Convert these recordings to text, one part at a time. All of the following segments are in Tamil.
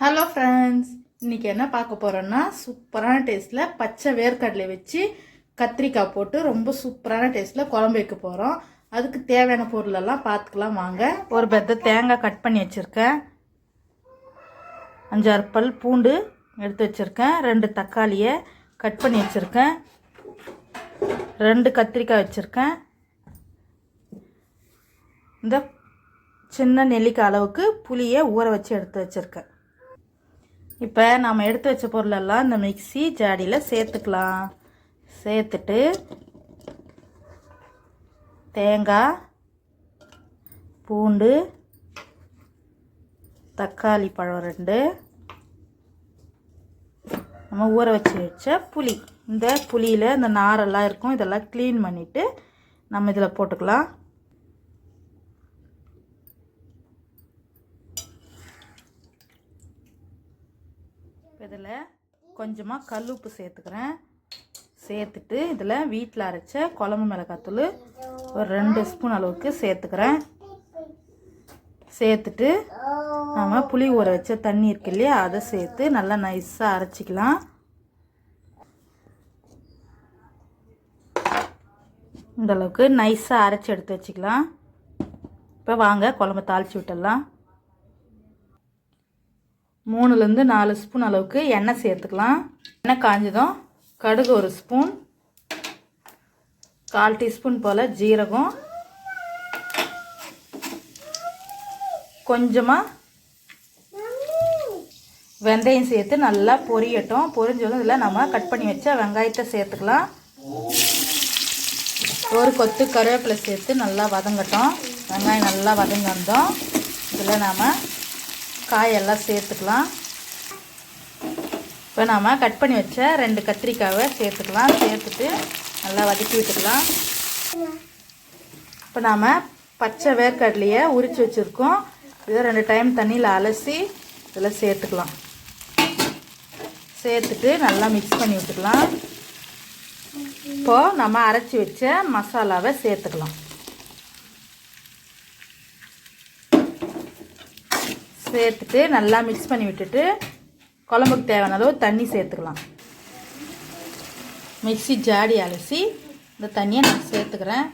ஹலோ ஃப்ரெண்ட்ஸ் இன்னைக்கு என்ன பார்க்க போகிறோன்னா சூப்பரான டேஸ்ட்டில் பச்சை வேர்க்கடலை வச்சு கத்திரிக்காய் போட்டு ரொம்ப சூப்பரான டேஸ்ட்டில் குழம்பு வைக்க போகிறோம் அதுக்கு தேவையான பொருளெல்லாம் பார்த்துக்கலாம் வாங்க. ஒரு பெத்த தேங்காய் கட் பண்ணி வச்சுருக்கேன். அஞ்சாறு பல் பூண்டு எடுத்து வச்சுருக்கேன். ரெண்டு தக்காளியை கட் பண்ணி வச்சுருக்கேன். ரெண்டு கத்திரிக்காய் வச்சுருக்கேன். இந்த சின்ன நெல்லிக்காய் அளவுக்கு புளியை ஊற வச்சு எடுத்து வச்சுருக்கேன். இப்போ நாம் எடுத்து வச்ச பொருளெல்லாம் இந்த மிக்ஸி ஜாடியில் சேர்த்துக்கலாம். சேர்த்துட்டு தேங்காய் பூண்டு தக்காளி பழம் ரெண்டு. நம்ம ஊற வச்சு வச்ச புளி. இந்த புளியில் இந்த நாரெல்லாம் இருக்கும். இதெல்லாம் க்ளீன் பண்ணிவிட்டு நம்ம இதில் போட்டுக்கலாம். இதில் கொஞ்சமாக கல் உப்பு சேர்த்துக்கிறேன். சேர்த்துட்டு இதில் வீட்டில் அரைச்ச குழம்பு மிளகாத்தூள் ஒரு ரெண்டு ஸ்பூன் அளவுக்கு சேர்த்துக்கிறேன். சேர்த்துட்டு நம்ம புளி ஊற வச்ச தண்ணி இருக்கு இல்லையா அதை சேர்த்து நல்லா நைஸாக அரைச்சிக்கலாம். இந்தளவுக்கு நைஸாக அரைச்சி எடுத்து வச்சுக்கலாம். இப்போ வாங்க குழம்பு தாளித்து விட்டுடலாம். மூணுலேருந்து நாலு ஸ்பூன் அளவுக்கு எண்ணெய் சேர்த்துக்கலாம். எண்ணெய் காஞ்சதும் கடுகு ஒரு ஸ்பூன் கால் டீஸ்பூன் போல் ஜீரகம். கொஞ்சமாக வெந்தயம் சேர்த்து நல்லா பொரியட்டும். பொரிஞ்சதும் இதில் நம்ம கட் பண்ணி வச்ச வெங்காயத்தை சேர்த்துக்கலாம். ஒரு கொத்து கருவேப்பிலை சேர்த்து நல்லா வதங்கட்டும். வெங்காயம் நல்லா வதங்கி வந்தோம். இதில் நாம் காயெல்லாம் சேர்த்துக்கலாம். இப்போ நாம் கட் பண்ணி வச்ச ரெண்டு கத்திரிக்காவை சேர்த்துக்கலாம். சேர்த்துட்டு நல்லா வதக்கி விட்டுக்கலாம். இப்போ நாம் பச்சை வேர்க்கடலையை உரித்து வச்சுருக்கோம். இதை ரெண்டு டைம் தண்ணியில் அலசி இதில் சேர்த்துக்கலாம். சேர்த்துட்டு நல்லா மிக்ஸ் பண்ணி விட்டுக்கலாம். இப்போது நம்ம அரைச்சி வச்ச மசாலாவை சேர்த்துக்கலாம். சேர்த்துட்டு நல்லா மிக்ஸ் பண்ணி விட்டுட்டு குழம்புக்கு தேவையான அளவு தண்ணி சேர்த்துக்கலாம். மிக்ஸி ஜாடி அலசி இந்த தண்ணியை நான் சேர்த்துக்கிறேன்.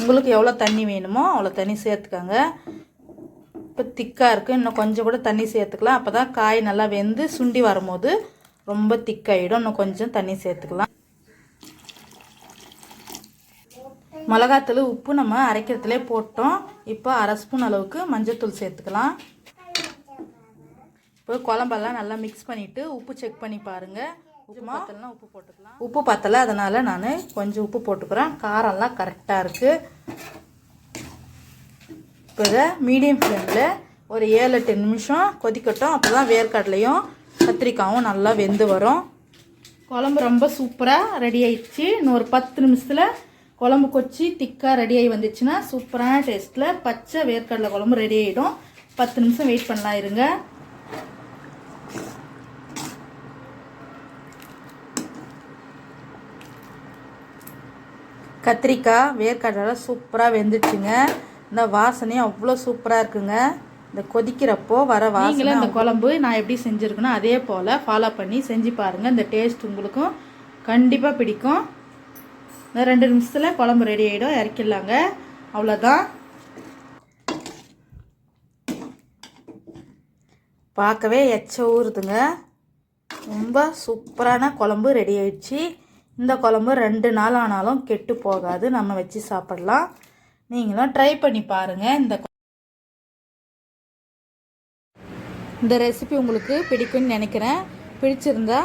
உங்களுக்கு எவ்வளோ தண்ணி வேணுமோ அவ்வளோ தண்ணி சேர்த்துக்கோங்க. இப்போ திக்காக இருக்குது இன்னும் கொஞ்சம் கூட தண்ணி சேர்த்துக்கலாம். அப்போ தான் காய் நல்லா வெந்து சுண்டி வரும்போது ரொம்ப திக்காகிடும் இன்னும் கொஞ்சம் தண்ணி சேர்த்துக்கலாம். மிளகாத்தூள் உப்பு நம்ம அரைக்கிறதுலே போட்டோம். இப்போ அரை ஸ்பூன் அளவுக்கு மஞ்சத்தூள் சேர்த்துக்கலாம். இப்போ குழம்பெல்லாம் நல்லா மிக்ஸ் பண்ணிவிட்டு உப்பு செக் பண்ணி பாருங்கள் உப்பு பத்தலைனா உப்பு போட்டுக்கலாம். உப்பு பத்தலை அதனால் நான் கொஞ்சம் உப்பு போட்டுக்கிறேன். காரம்லாம் கரெக்டாக இருக்குது இப்போ இதை மீடியம் ஃப்ளேமில் ஒரு ஏழு எட்டு நிமிஷம் கொதிக்கட்டும். அப்போ தான் வேர்க்கடலையும் கத்திரிக்காயும் நல்லா வெந்து வரும். குழம்பு ரொம்ப சூப்பராக ரெடி ஆயிடுச்சு. இன்னும் ஒரு பத்து நிமிஷத்தில் குழம்பு கொச்சி திக்காக ரெடி ஆகி வந்துச்சுன்னா சூப்பரான டேஸ்ட்டில் பச்சை வேர்க்கடலை குழம்பு ரெடி ஆகிடும் பத்து நிமிஷம் வெயிட் பண்ணலாம் இருங்க. கத்திரிக்காய் வேர்க்கடலை சூப்பராக வெந்துச்சுங்க. இந்த வாசனையும் அவ்வளோ சூப்பராக இருக்குங்க. இந்த கொதிக்கிறப்போ வர வாசனை இந்த குழம்பு நான் எப்படி செஞ்சுருக்கேனோ அதே போல் ஃபாலோ பண்ணி செஞ்சு பாருங்கள் இந்த டேஸ்ட் உங்களுக்கும் கண்டிப்பாக பிடிக்கும். ரெண்டு நிமிஷத்தில் குழம்பு ரெடி ஆகிடும் இறக்கிடலாங்க. அவ்வளோதான் பார்க்கவே எச்ச ஊறுதுங்க. ரொம்ப சூப்பரான குழம்பு ரெடி ஆயிடுச்சு. இந்த குழம்பு ரெண்டு நாள் ஆனாலும் கெட்டு போகாது. நம்ம வச்சு சாப்பிடலாம். நீங்களும் ட்ரை பண்ணி பாருங்கள் இந்த இந்த ரெசிபி உங்களுக்கு பிடிக்கும்னு நினைக்கிறேன். பிடிச்சிருந்தா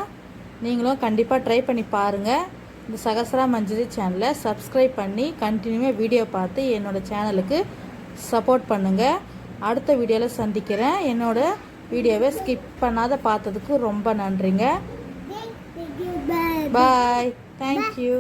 நீங்களும் கண்டிப்பாக ட்ரை பண்ணி பாருங்கள் இந்த சகசரா மஞ்சரி சேனலை சப்ஸ்கிரைப் பண்ணி கண்டினியூவாக வீடியோ பார்த்து என்னோடய சேனலுக்கு சப்போர்ட் பண்ணுங்கள் அடுத்த வீடியோவில் சந்திக்கிறேன். என்னோடய வீடியோவை ஸ்கிப் பண்ணாத பார்த்ததுக்கு ரொம்ப நன்றிங்க. Bye thank you.